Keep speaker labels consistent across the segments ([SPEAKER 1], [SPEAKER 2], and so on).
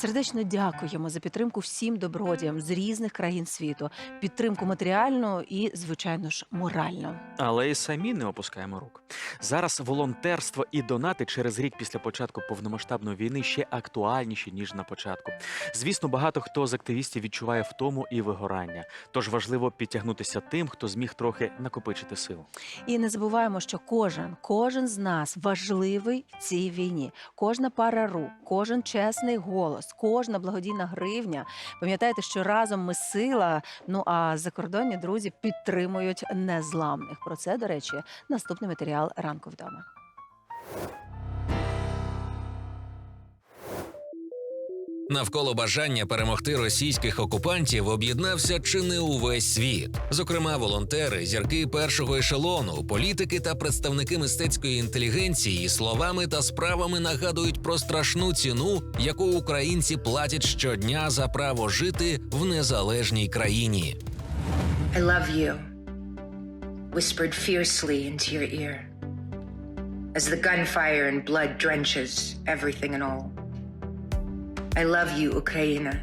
[SPEAKER 1] Сердечно дякуємо за підтримку всім добродіям з різних країн світу, підтримку матеріальну і, звичайно ж, моральну.
[SPEAKER 2] Але й самі не опускаємо рук. Зараз волонтерство і донати через рік після початку повномасштабної війни ще актуальніші ніж на початку. Звісно, багато хто з активістів відчуває втому і вигорання. Тож важливо підтягнутися тим, хто зміг трохи накопичити сил.
[SPEAKER 1] І не забуваємо, що кожен, кожен з нас важливий в цій війні. Кожна пара рук, кожен чесний голос, кожна благодійна гривня. Пам'ятайте, що разом ми сила. Ну а закордонні друзі підтримують незламних. Про це, до речі, наступний матеріал ранку вдома.
[SPEAKER 3] Навколо бажання перемогти російських окупантів об'єднався чи не увесь світ. Зокрема, волонтери, зірки першого ешелону, політики та представники мистецької інтелігенції словами та справами нагадують про страшну ціну, яку українці платять щодня за право жити в незалежній країні.
[SPEAKER 4] I love you, whispered fiercely into your ear, as the gunfire and blood drenches everything and all. I love you, Україна.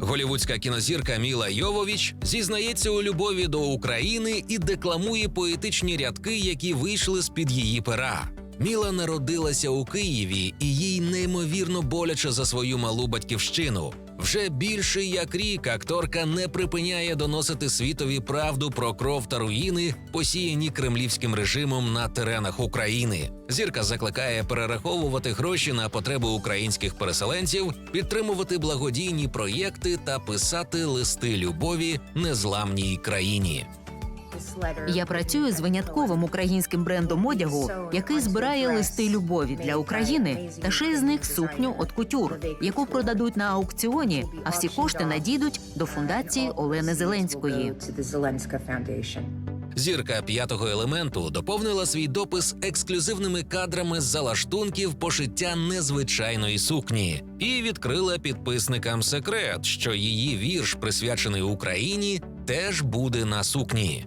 [SPEAKER 3] Голівудська кінозірка Міла Йовович зізнається у любові до України і декламує поетичні рядки, які вийшли з під її пера. Міла народилася у Києві, і їй неймовірно боляче за свою малу батьківщину. Вже більше як рік акторка не припиняє доносити світові правду про кров та руїни, посіяні кремлівським режимом на теренах України. Зірка закликає перераховувати гроші на потреби українських переселенців, підтримувати благодійні проєкти та писати листи любові незламній країні.
[SPEAKER 5] Я працюю з винятковим українським брендом одягу, який збирає листи любові для України та шиє з них сукню от кутюр, яку продадуть на аукціоні, а всі кошти надійдуть до фундації Олени Зеленської.
[SPEAKER 3] Зірка п'ятого елементу доповнила свій допис ексклюзивними кадрами з залаштунків пошиття незвичайної сукні і відкрила підписникам секрет, що її вірш, присвячений Україні, теж буде на сукні.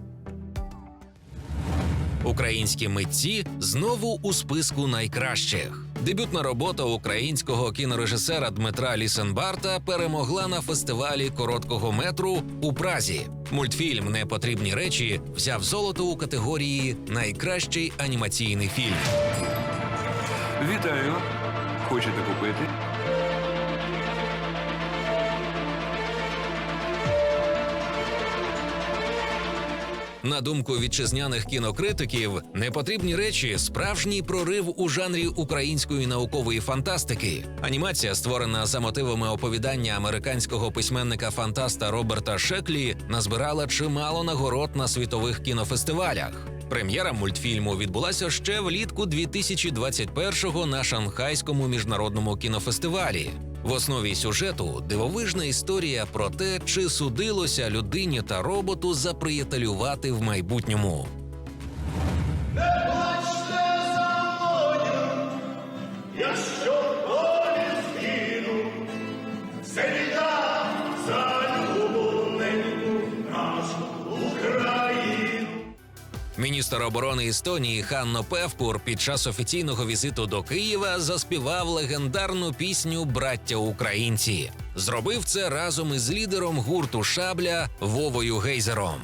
[SPEAKER 3] Українські митці знову у списку найкращих. Дебютна робота українського кінорежисера Дмитра Лісенбарта перемогла на фестивалі короткого метру у Празі. Мультфільм Непотрібні речі взяв золото у категорії Найкращий анімаційний фільм.
[SPEAKER 6] Вітаю. Хочете купити?
[SPEAKER 3] На думку вітчизняних кінокритиків, непотрібні речі справжній прорив у жанрі української наукової фантастики. Анімація, створена за мотивами оповідання американського письменника фантаста Роберта Шеклі, назбирала чимало нагород на світових кінофестивалях. Прем'єра мультфільму відбулася ще влітку 2021-го на Шанхайському міжнародному кінофестивалі. В основі сюжету дивовижна історія про те, чи судилося людині та роботу заприятелювати в майбутньому. Міністр оборони Естонії Ханно Певкур під час офіційного візиту до Києва заспівав легендарну пісню Браття Українці. Зробив це разом із лідером гурту Шабля Вовою Гейзером.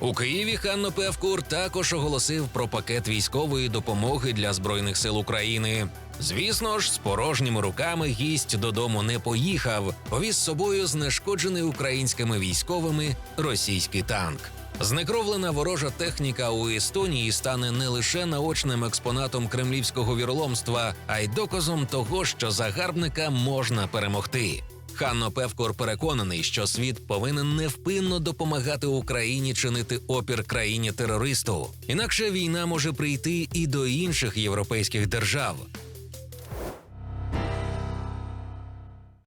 [SPEAKER 3] У Києві Ханно Певкур також оголосив про пакет військової допомоги для збройних сил України. Звісно ж, з порожніми руками гість додому не поїхав, повіз собою знешкоджений українськими військовими російський танк. Знекровлена ворожа техніка у Естонії стане не лише наочним експонатом кремлівського віроломства, а й доказом того, що загарбника можна перемогти. Ханно Певкор переконаний, що світ повинен невпинно допомагати Україні чинити опір країні терористу. Інакше війна може прийти і до інших європейських держав.